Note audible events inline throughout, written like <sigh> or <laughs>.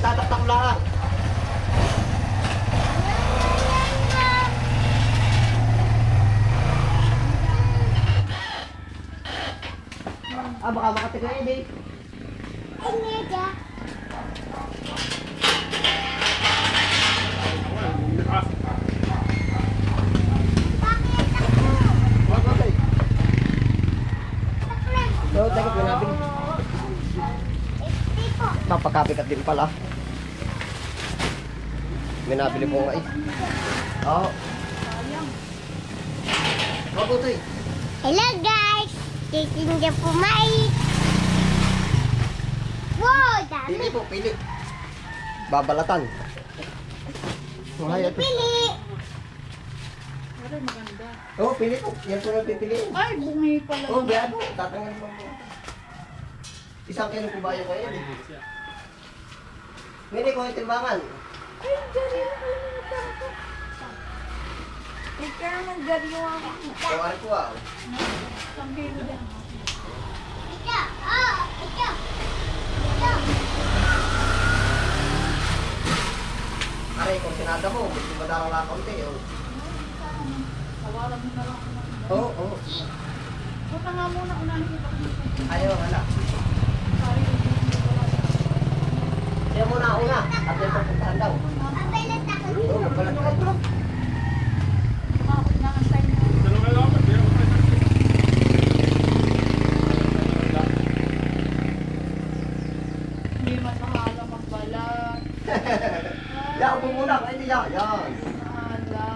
tataktak lang. Ah, baka makatig na yun, eh. So, teka, pinabili. Papakapikat din pala. May nabili po nga eh. Oo. Mabuti. Hello guys! Titinda po mais! Wow! Dami! Pili po, pili. Babalatan. Ay, ito. Pili! Aray, maganda. Oo, pili po. Yan po yung pipiliin. Ay, bungi pala. Oo, oh, bayad po. Tatanggal mo po. Isang kilo po ba yung kayo? Hindi ko yung timbangan. Ay, gari ako. Ikaw naman gari ako. So, ano po ah. Isang kilo din. Ito! Oh! Ito! Ito! Aray, kung sinada mo, gusto mo darang lang kaunti. Oo, Tawaran mo na lang ako. oo. oo. Punta nga muna unahin ito. Ayaw, wala. Sorry. Siya muna una. At may papuntahan daw. Mabalat ako Oo, po. Ako mo. Hindi man mahala magbalat. <laughs> Yan, upo muna. Ay, hindi yan. Yan. Mahala.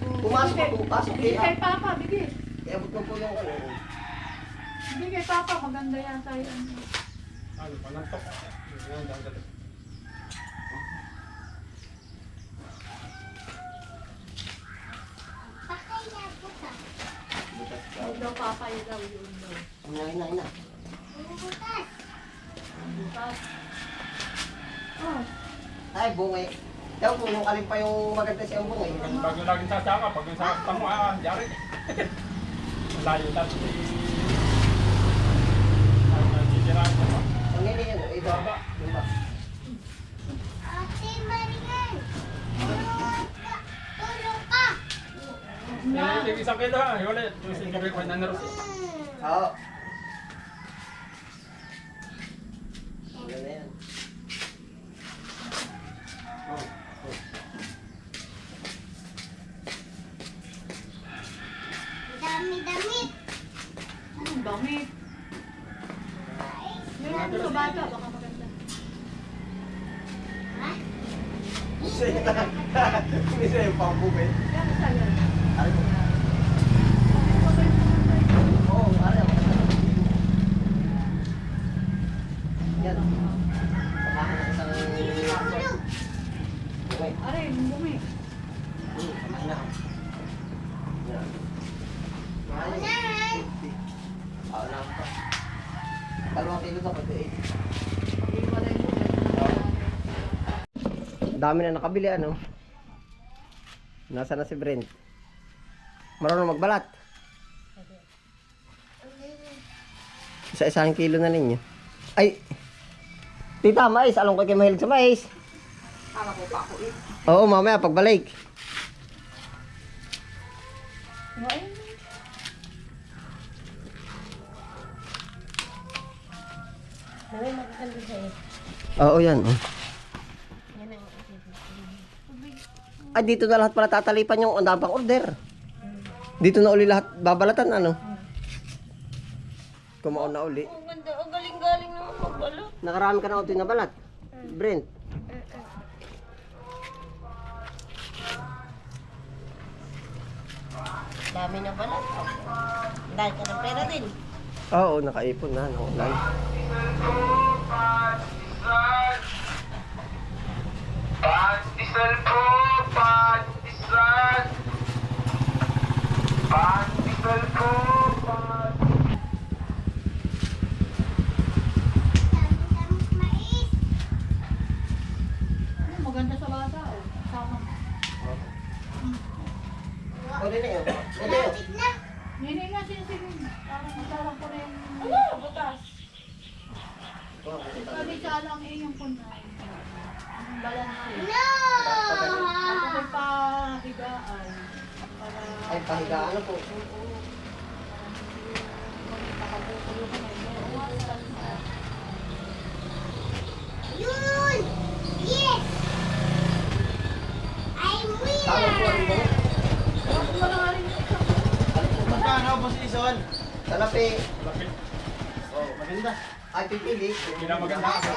Pumasok ka po. Pasok Bigay kaya. kay Papa, bigay. Kaya mo po yung ano. Bigay kay Papa, maganda yan sa'yo. Pakay Huwag daw Papa yun daw yun daw. Ina, ina, ina. Bukas. Oh, Ay, bungi. Daw po, nung alin pa yung maganda siyang bungi. Pag yung laging sasaka, pag yung sasaktan mo, ah, yari. <laughs> Layo tapos di... Ay, nasisiraan mo pa. Ang nini yan, ito. Diba? Ate Marian! Tulong ka! Tulong ka! Yung isang kilo ha, yung ulit. Yung gabi ko na naros. Oo. Yan. Oh, oh. Dami-damit. ang dami. Yung ano sa bata, baka maganda. Ha? Isa yan. Isa yung pambubay. Yan sa'yo. Ay, Oo, ari ako. Yan. Samahan ng isang... Tulong. Bungi. Aray, bumi. Hmm, samahan na. Yan. Ay, Unahan. Oo lang pa. Dalawang kilo sa pati eh. Pag-iwalay mo. Dami na nakabili ano. Nasa na si Brent? Marunong magbalat. Isa-isang kilo na ninyo. Ay! Tita, mais. Alam ko kayo mahilig sa mais. Kala ko pa ako eh. Oo, mamaya pagbalik. Ay, Oo, yan. Oh. Ay, dito na lahat pala tatalipan yung ang pang order. Dito na uli lahat babalatan, ano? Kumaon na uli. Ang ganda. Ang galing-galing naman magbalo. Nakarami ka na utoy na balat. Brent. Dami na pala. Dahil ka ng pera din. Oo, nakaipon na. No, ulan. Pandesal po, pandesal. Pandesal po, pandesal. Dami-dami mais. ano, maganda sa bata. Oh. Tama. Pwede na yun. Pwede yun. Lapit na. Nini nga sinisingin. Parang matawag ko na yung... Ano? Butas. Sabi sa alam eh yung punay. Dalawang hari. No! Kasi pa higaan. Para Ay, pahigaan na po. na. Yun! Yes! I'm winner! Magkano po si Ison? Talapi. Lapit. Oh, maganda. Ay, pipili. Pinamaganda ka.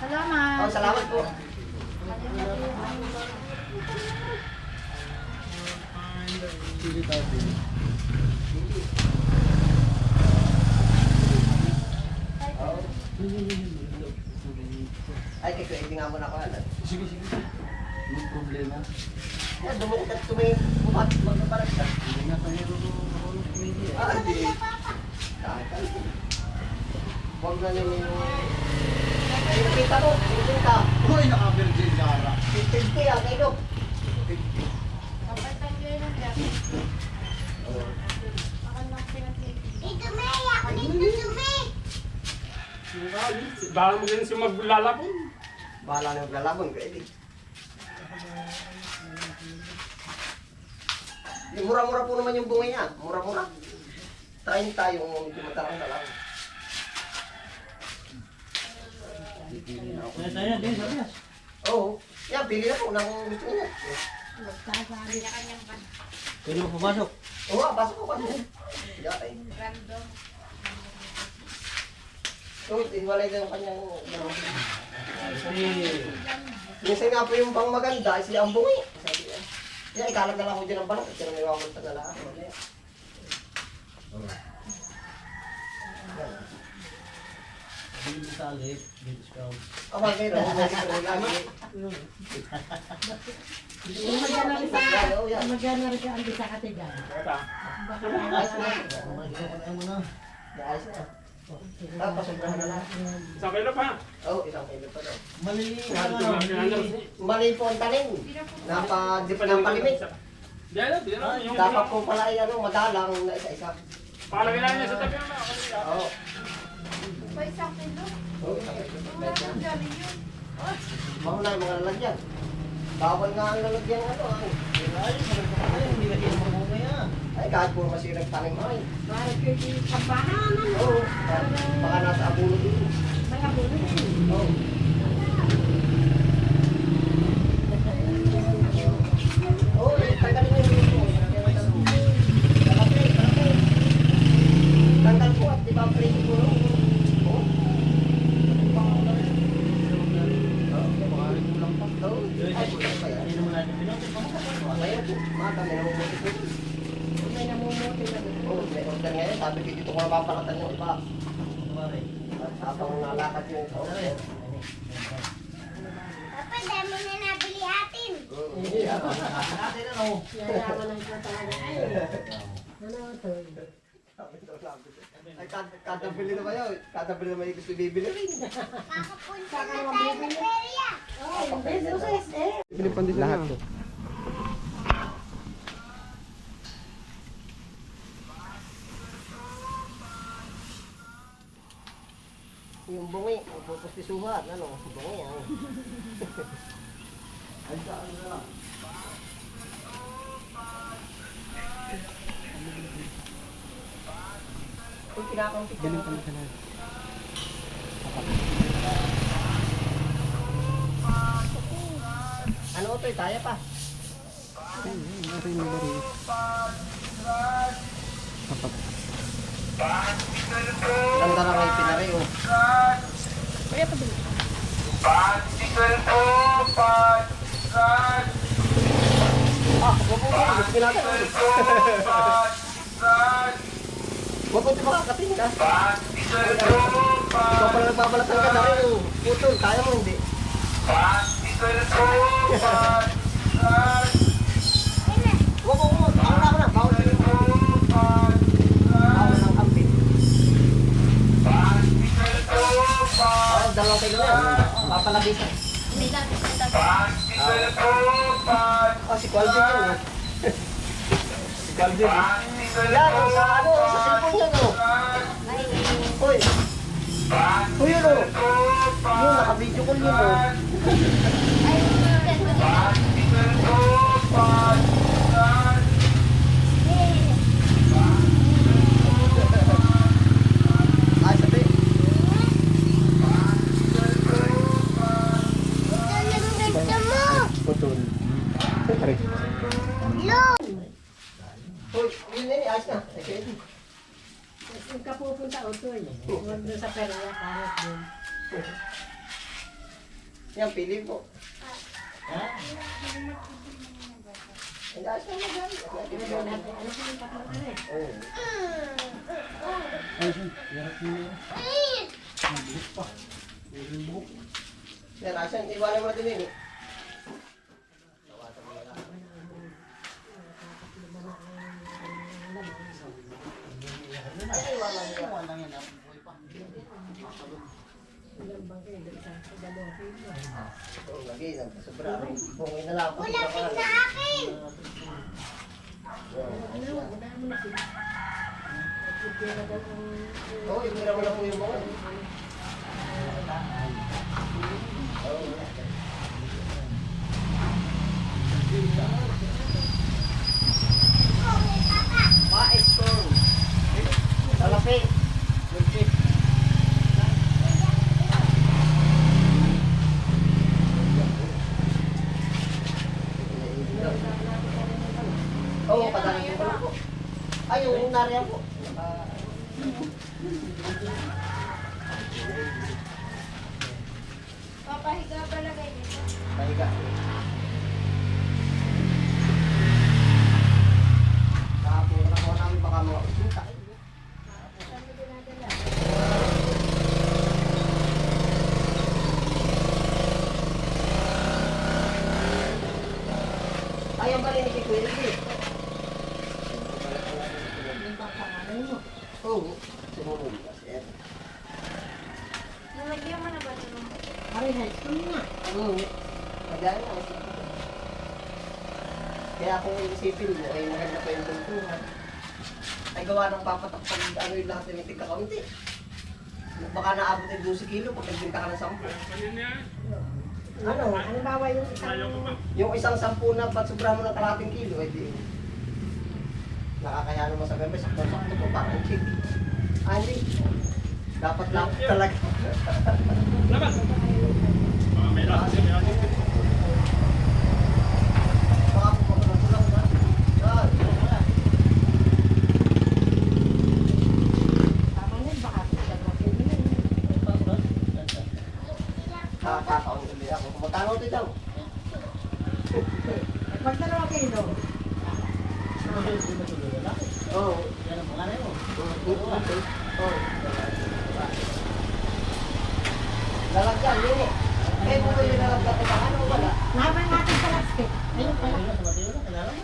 Salamat. Oh, salamat po. Pili tayo, pili. Oh. Ay, kay Kuya, nga muna ako. ano. Sige, sige. May problema. Ay, dumukot at tumingin. Bumat, magpapalag ka. Hindi na tayo marunong kumili. Ah. Kakal. Huwag na nyo yung... Pinakita mo, pinakita. Uy, naka-virgin Gara. 50 ah, kayo. Ito, May! Ako dito, May! Baka mo din siya maglalapon. Bahala na maglalabon ka, edi. Yung mura-mura po naman yung bunga niya. Mura-mura. 30 yung medyo matarang na lang. Kaya tayo, din, sabi na. Oo. Yan, pili na po na kung gusto niya. Pwede mo pumasok. Oo, ah, pasok ko, pasok. Yeah, ay. So, iwalay na yung kanyang... Minsan nga po yung pang maganda, si ang bungi. Sabi niya. Yan, ikalat na lang ko dyan ang balak. Kasi may wawalta na lahat. Bili sa alip, kayo na. Lagi. Oo, yan. Magana rin ka ang bisa katigan. Kata. Ayos na. Kumain mo na. Ayos na. Tapos, sobrahan na lang. Isang kilo pa. Oo, isang kilo pa daw. Mali po ang tanim. Napa, di pa nang palimit. Dapat po pala ay ano, madalang na isa-isa. Pakalagay lang niya sa tabi. Oo. Pa isang kilo. Oo, isang kilo. Wala nang galing yun. Mahuna yung mga lalagyan. Bawal nga ang lalagyan ano. Ay, hindi ka din mamumaya. ay kahit puro masirag tanim ay. Para kayo yung kabahan. Oo, baka nasa abulo din. May abuno din. Oo, eh, tanggalin niyo yung ito. Kalapit, kalapit. Tanggal po at di ba ang prito po? Oo. Bakarin mo lang pa. Oo. Ay, pa yan. Hindi naman natin pinotin. Ngayon po, mata, may namumuti po. May namumuti na doon. Oo, may order ngayon. Sabi ko dito ko mapapalatan yung iba. At habang nalakad yung ito. Papa, dami na nabili atin! Hindi, ah. Natin ano? Yayaman lang siya talaga. Ano ito? Ay, kada, bili naman yun. Kada bili naman yung gusto bibili rin. Kakapunta na tayo sa perya! Ay, hindi. Susis eh. Lahat to. Yung bungi, ang Suhat, ano, bungi, ano. Kung kinakampit ka naman. Ano ito, kaya pa. Ganda lang ay pinari, oh. Pandesal po, pandesal. Ah, wag mo ba? Gusto natin. Pandesal. Wag mo di makakating ka. Pandesal po, Ikaw pala nagbabalatan ka na rin, oh. Putol, kaya mo hindi. pandesal po, pandesal. mabigat. Mabigat. Ah, si Calvin yun ah. <laughs> Si Calvin. Eh. Yan, oh, sa ano, sa cellphone niya no. Uy. Uy, yun o. Yun, naka-video call yun o. Ay, Yan, pili po. Ha? Hindi, ayos na yan. Ano po yung tatlong ano eh? Oo. Ay. Yarap niyo yun. Mabilis pa. Meron buhok. Yan. Iwanan mo natin yun eh. Iwan lang yan. ah. Buhay pa. Kilo. Oo, lagi. Sobra. Bungin na lang. Wala Ano? Wala mo na ang... Oo, mo po yung mga. Salapi. Lutsi. Oo, padala ko pala po. Nariyan po. Ah, Papahiga pala kayo dito. Pahiga. Kahapon na po namin baka mga usunta. Ayaw ba rin ni Kuya Ricky? Oo. Siguro. Kasi, Nalagyan mo na ba ito? Aray, high school nga. Oo. Magana ako. Kaya kung isipin mo, ay maganda pa yung tungtungan. Ay gawa ng papatak pag ano yung lahat ng tika kaunti. Baka naabot ng 12 kilo pag nagbinta ka ng 10. Ano, halimbawa yung isang... Yung isang 10 na ba't sobra mo ng kalating kilo, eh di. Nakakaya naman sa gabi, sakto-sakto po parang chick. Andy, dapat lang talaga. Laban! May siya, may lahat siya. Baka po magkulang na. Ah, Tama na, baka dalawang kilo na. Nakakataon ulit ito daw? Pag dalawang kilo, Oo. Yan ang pangalan mo. Oh. Lalagyan, yun eh. Eh, kung yung lalagyan ko pa, ano wala? naman natin sa plastic. Ayun pala. Ayun sa Mateo na. Kilala mo?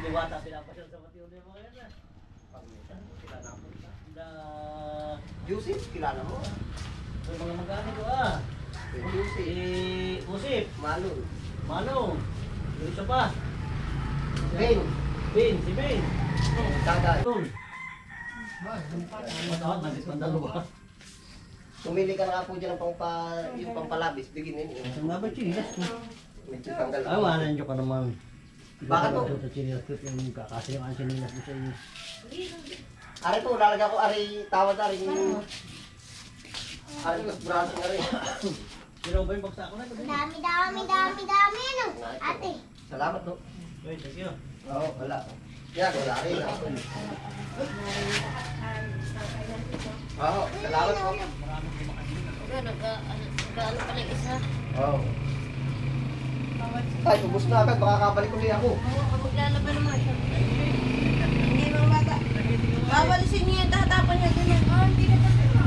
Di ba ata pinapasyal sa Mateo na yung mga yan? ah? Pagmitan, kilala mo. Da... Kilala mo. Yung mga magkano ko ah. Eh. Si Usip. Malun. Manong. Yung isa pa. Ben. Bin. Si Bin. Daday. Yun. Matawag na discount dalawa. Pumili ka na nga po dyan ng pangpa, yung pampalabis. Bigyan nyo. Ang nga ba chinas ko? Medyo tanggal. Ay, wanan nyo ka naman. Bakit? Ito sa chinas ko yung kakasi yung ang chinas mo sa inyo. Ari po, lalagyan ko, ari, tawad ari. Ari, braso na rin. <coughs> Pero ba yung baksa ko na? Dami, dami, dami, dami, ano? Ate. Salamat, no? Wait, thank you. Oo, wala. Yan, wala rin. Oo, salamat po. Gaano pala yung isa? Oo. Ay, ubos na agad. Baka kabalik ulit ako. Oo, maglalaban naman siya. Hindi mga bata. Babalisin niya yung tatapon niya ganyan. Oh, hindi na tapos.